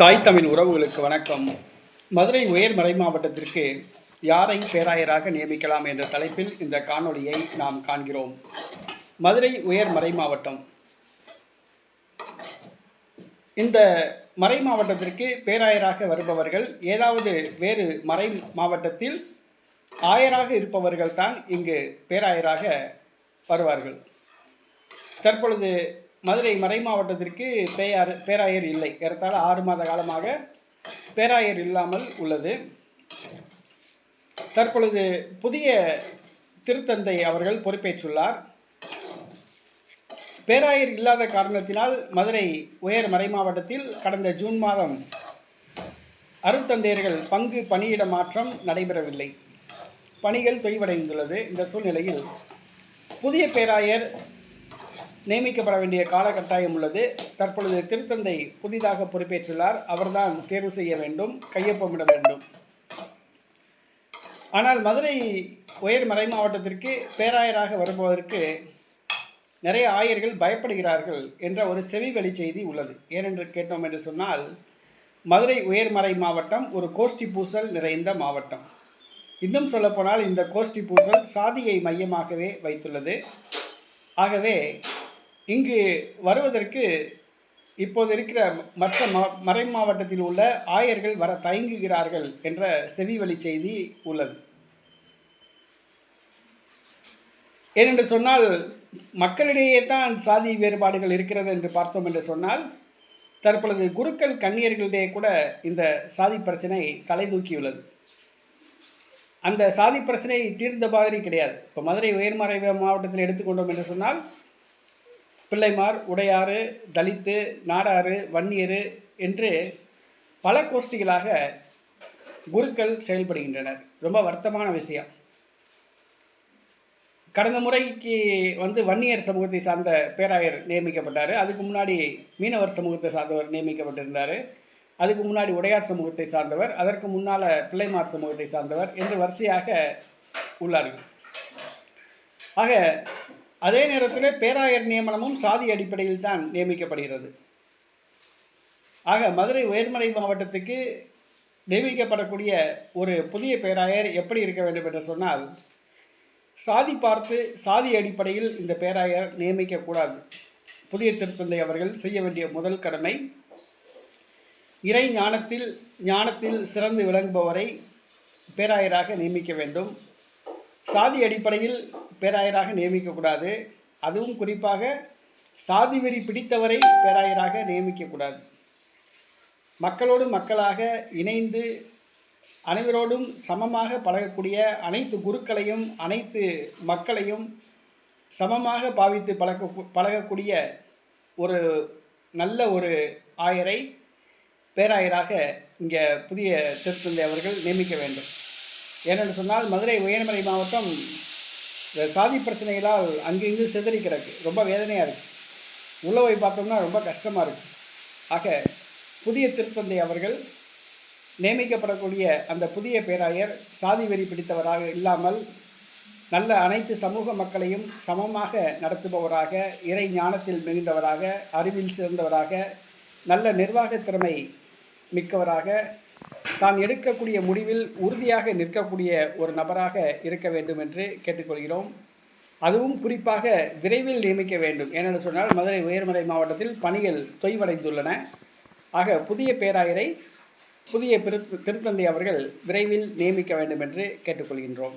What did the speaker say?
தாய் தமிழ் உறவுகளுக்கு வணக்கம். மதுரை உயர் மறை மாவட்டத்திற்கு யாரை பேராயராக நியமிக்கலாம் என்ற தலைப்பில் இந்த காணொளியை நாம் காண்கிறோம். மதுரை உயர் மறை மாவட்டம். இந்த மறை மாவட்டத்திற்கு பேராயராக வருபவர்கள் ஏதாவது வேறு மறை மாவட்டத்தில் ஆயராக இருப்பவர்கள் தான் இங்கு பேராயராக வருவார்கள். தற்பொழுது மதுரை மறை மாவட்டத்திற்கு பேயார் பேராயர் இல்லை. ஏறத்தாழ ஆறு மாத காலமாக பேராயர் இல்லாமல் உள்ளது. தற்பொழுது புதிய திருத்தந்தை அவர்கள் பொறுப்பேற்றுள்ளார். பேராயர் இல்லாத காரணத்தினால் மதுரை உயர் மறை மாவட்டத்தில் கடந்த ஜூன் மாதம் அருட்தந்தையர்கள் பங்கு பணியிட மாற்றம் நடைபெறவில்லை. பணிகள் தொய்வடைந்துள்ளது. இந்த சூழ்நிலையில் புதிய பேராயர் நியமிக்கப்பட வேண்டிய காலகட்டாயம் உள்ளது. தற்பொழுது திருத்தந்தை புதிதாக பொறுப்பேற்றுள்ளார். அவர்தான் தேர்வு செய்ய வேண்டும் கையொப்பமிட வேண்டும். ஆனால் மதுரை உயர் மறை மாவட்டத்திற்கு பேராயராக வருபவதற்கு நிறைய ஆயர்கள் பயப்படுகிறார்கள் என்ற ஒரு செவிவெளி செய்தி உள்ளது. ஏனென்று கேட்டோம் என்று சொன்னால் மதுரை உயர்மறை மாவட்டம் ஒரு கோஷ்டி பூசல் நிறைந்த மாவட்டம். இன்னும் சொல்லப்போனால் இந்த கோஷ்டி பூசல் சாதியை மையமாகவே வைத்துள்ளது. ஆகவே இங்கு வருவதற்கு இப்போது இருக்கிற மற்ற மறை மாவட்டத்தில் உள்ள ஆயர்கள் வர தயங்குகிறார்கள் என்ற செவிவழி செய்தி உள்ளது. ஏனென்று சொன்னால் மக்களிடையே தான் சாதி வேறுபாடுகள் இருக்கிறது என்று பார்த்தோம் என்று சொன்னால் தற்பொழுது குருக்கள் கன்னியர்களிடையே கூட இந்த சாதி பிரச்சனை தலை தூக்கியுள்ளது. அந்த சாதி பிரச்சனை தீர்ந்த மாதிரி கிடையாது. இப்போ மதுரை உயர்மறை மாவட்டத்தில் எடுத்துக்கொண்டோம் என்று சொன்னால் பிள்ளைமார் உடையாறு தலித்து நாடாறு வன்னியரு என்று பல கோஷ்டிகளாக குருக்கள் செயல்படுகின்றனர். ரொம்ப வருத்தமான விஷயம். கடந்த முறைக்கு வந்து வன்னியர் சமூகத்தை சார்ந்த பேராயர் நியமிக்கப்பட்டார். அதுக்கு முன்னாடி மீனவர் சமூகத்தை சார்ந்தவர் நியமிக்கப்பட்டிருந்தார். அதுக்கு முன்னாடி உடையார் சமூகத்தை சார்ந்தவர் அதற்கு முன்னால் பிள்ளைமார் சமூகத்தை சார்ந்தவர் என்று வரிசையாக உள்ளார்கள். ஆக அதே நேரத்தில் பேராயர் நியமனமும் சாதி அடிப்படையில் தான் நியமிக்கப்படுகிறது. ஆக மதுரை உயர்மறை மாவட்டத்துக்கு நியமிக்கப்படக்கூடிய ஒரு புதிய பேராயர் எப்படி இருக்க வேண்டும் என்று சொன்னால் சாதி பார்த்து சாதி அடிப்படையில் இந்த பேராயர் நியமிக்கக்கூடாது. புதிய திருத்தந்தை அவர்கள் செய்ய வேண்டிய முதல் கடமை இறை ஞானத்தில் ஞானத்தில் சிறந்து விளங்குபவரை பேராயராக நியமிக்க வேண்டும். சாதி அடிப்படையில் பேராயராக நியமிக்கக்கூடாது. அதுவும் குறிப்பாக சாதி வெறி பிடித்தவரை பேராயராக நியமிக்கக்கூடாது. மக்களோடு மக்களாக இணைந்து அனைவரோடும் சமமாக பழகக்கூடிய அனைத்து குருக்களையும் அனைத்து மக்களையும் சமமாக பாவித்து பழக்க பழகக்கூடிய ஒரு நல்ல ஒரு ஆயரை பேராயராக இங்கே புதிய திருத்தந்தை அவர்கள் நியமிக்க வேண்டும். ஏனென்று சொன்னால் மதுரை உயர்மலை மாவட்டம் சாதி பிரச்சனைகளால் அங்கிருந்து சிதறி கிடக்கு. ரொம்ப வேதனையாக இருக்குது உள்ளே போய் பார்த்தோம்னா ரொம்ப கஷ்டமாக இருக்குது ஆக புதிய திருத்தந்தை அவர்கள் நியமிக்கப்படக்கூடிய அந்த புதிய பேராயர் சாதி வெறி பிடித்தவராக இல்லாமல் நல்ல அனைத்து சமூக மக்களையும் சமமாக நடத்துபவராக இறை ஞானத்தில் மிகுந்தவராக அறிவில் சிறந்தவராக நல்ல நிர்வாக திறமை மிக்கவராக தான் எடுக்கக்கூடிய முடிவில் உறுதியாக நிற்கக்கூடிய ஒரு நபராக இருக்க வேண்டும் என்று கேட்டுக்கொள்கிறோம். அதுவும் குறிப்பாக விரைவில் நியமிக்க வேண்டும். ஏனென்று சொன்னால் மதுரை உயர்மறை மாவட்டத்தில் பணிகள் தொய்வடைந்துள்ளன. ஆக புதிய பேராயரை புதிய திருத்தந்தை அவர்கள் விரைவில் நியமிக்க வேண்டும் என்று கேட்டுக்கொள்கின்றோம்.